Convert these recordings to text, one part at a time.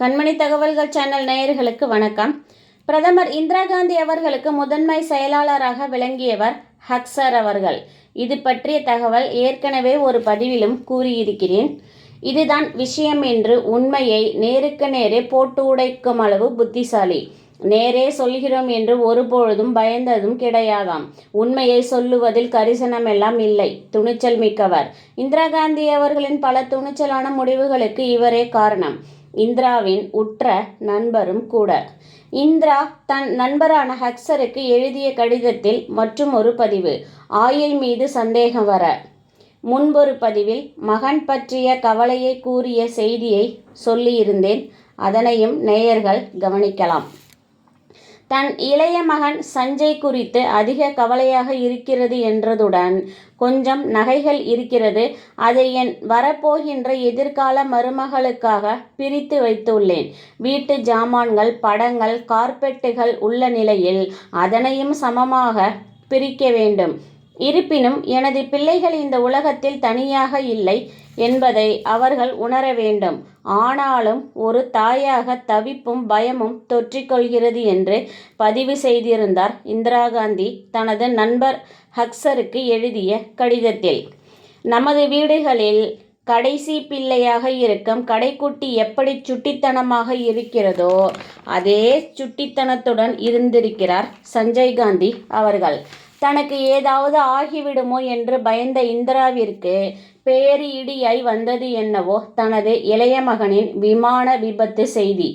கண்மணி தகவல்கள் சேனல் நேயர்களுக்கு வணக்கம். பிரதமர் இந்திரா காந்தி அவர்களுக்கு முதன்மை செயலாளராக விளங்கியவர் ஹக்சர் அவர்கள். இது பற்றிய தகவல் ஏற்கனவே ஒரு பதிவிலும் கூறியிருக்கிறேன். இதுதான் விஷயம் என்று உண்மையை நேருக்கு நேரே போட்டு உடைக்கும் அளவு புத்திசாலி. நேரே சொல்கிறோம் என்று ஒருபொழுதும் பயந்ததும் கிடையாதாம். உண்மையை சொல்லுவதில் கரிசனம் எல்லாம் இல்லை. துணிச்சல் மிக்கவர். இந்திரா காந்தி அவர்களின் பல துணிச்சலான முடிவுகளுக்கு இவரே காரணம். இந்திராவின் உற்ற நண்பரும் கூட. இந்திரா தன் நண்பரான ஹக்சருக்கு எழுதிய கடிதத்தில் மற்றும் ஒரு பதிவு ஆயில் மீது சந்தேகம் வர. முன்பொரு பதிவில் மகன் பற்றிய கவலையை கூறிய செய்தியை சொல்லியிருந்தேன். அதனையும் நேயர்கள் கவனிக்கலாம். தன் இளைய மகன் சஞ்சய் குறித்து அதிக கவலையாக இருக்கிறது என்றதுடன் கொஞ்சம் நகைகள் இருக்கிறது அதை என் வரப்போகின்ற எதிர்கால மருமகளுக்காக பிரித்து வைத்துள்ளேன். வீட்டு ஜாமான்கள் படங்கள் கார்பெட்டுகள் உள்ள நிலையில் அதனையும் சமமாக பிரிக்க வேண்டும். இருப்பினும் எனது பிள்ளைகள் இந்த உலகத்தில் தனியாக இல்லை என்பதை அவர்கள் உணர வேண்டும். ஆனாலும் ஒரு தாயாக தவிப்பும் பயமும் தொற்றிக்கொள்கிறது என்று பதிவு செய்திருந்தார் இந்திரா காந்தி தனது நண்பர் ஹக்சருக்கு எழுதிய கடிதத்தில். நமது வீடுகளில் கடைசி பிள்ளையாக இருக்கும் கடைக்குட்டி எப்படி சுட்டித்தனமாக இருக்கிறதோ அதே சுட்டித்தனத்துடன் இருந்திருக்கிறார் சஞ்சய் காந்தி அவர்கள். தனக்கு ஏதாவது ஆகிவிடுமோ என்று பயந்த இந்திராவிற்கு பேரி இடியாய் வந்தது என்னவோ தனது இளைய மகனின் விமான விபத்து செய்தி.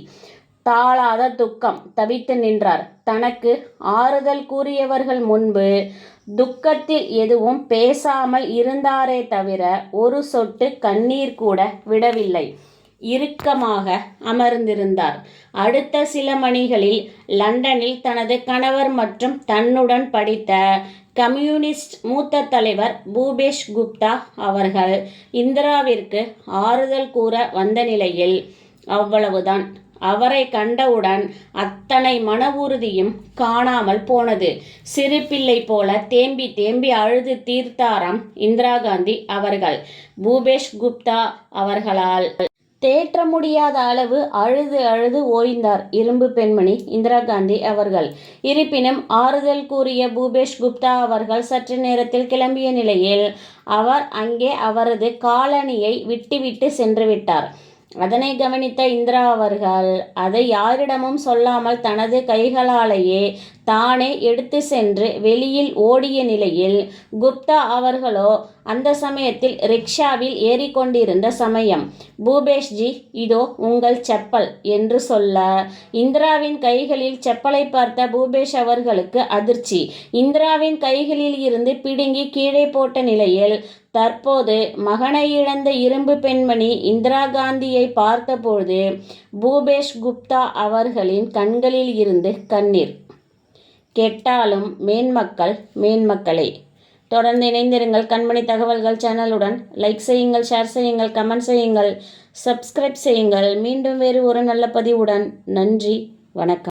தாளாத துக்கம் தவித்து நின்றார். தனக்கு ஆறுதல் கூறியவர்கள் முன்பு துக்கத்தில் எதுவும் பேசாமல் இருந்தாரே தவிர ஒரு சொட்டு கண்ணீர் கூட விடவில்லை. இறுக்கமாக அமர்ந்திருந்தார். அடுத்த சில மணிகளில் லண்டனில் தனது கணவர் மற்றும் தன்னுடன் படித்த கம்யூனிஸ்ட் மூத்த தலைவர் பூபேஷ் குப்தா அவர்கள் இந்திராவிற்கு ஆறுதல் கூற வந்த நிலையில் அவ்வளவுதான். அவரை கண்டவுடன் அத்தனை மன உறுதியும் காணாமல் போனது. சிறு பிள்ளை போல தேம்பி தேம்பி அழுது தீர்த்தாராம் இந்திரா காந்தி அவர்கள். பூபேஷ் குப்தா அவர்களால் தேற்ற முடியாத அளவு அழுது அழுது ஓய்ந்தார் இரும்பு பெண்மணி இந்திரா காந்தி அவர்கள். இருப்பினும் ஆறுதல் கூறிய பூபேஷ் குப்தா அவர்கள் சற்று நேரத்தில் கிளம்பிய நிலையில் அவர் அங்கே அவரது காலணியை விட்டுவிட்டு சென்று விட்டார். அதனை கவனித்த இந்திரா அவர்கள் அதை யாரிடமும் சொல்லாமல் தனது கைகளாலேயே தானே எடுத்து சென்று வெளியில் ஓடிய நிலையில் குப்தா அவர்களோ அந்த சமயத்தில் ரிக்ஷாவில் ஏறிக்கொண்டிருந்த சமயம் பூபேஷ்ஜி இதோ உங்கள் செப்பல் என்று சொல்ல இந்திராவின் கைகளில் செப்பலை பார்த்த பூபேஷ் அவர்களுக்கு அதிர்ச்சி. இந்திராவின் கைகளில் இருந்து பிடுங்கி கீழே போட்ட நிலையில் தற்போது மகனை இழந்த இரும்பு பெண்மணி இந்திரா காந்தியை பார்த்தபோது பூபேஷ் குப்தா அவர்களின் கண்களில் இருந்து கண்ணீர். கெட்டாலும் மேன்மக்கள் மேன்மக்களே தொடர்ந்து இணைந்திருங்கள் கண்மணி தகவல்கள் சேனலுடன். லைக் செய்யுங்கள் ஷேர் செய்யுங்கள் கமெண்ட் செய்யுங்கள் சப்ஸ்கிரைப் செய்யுங்கள். மீண்டும் வேறு ஒரு நல்ல பதிவுடன். நன்றி வணக்கம்.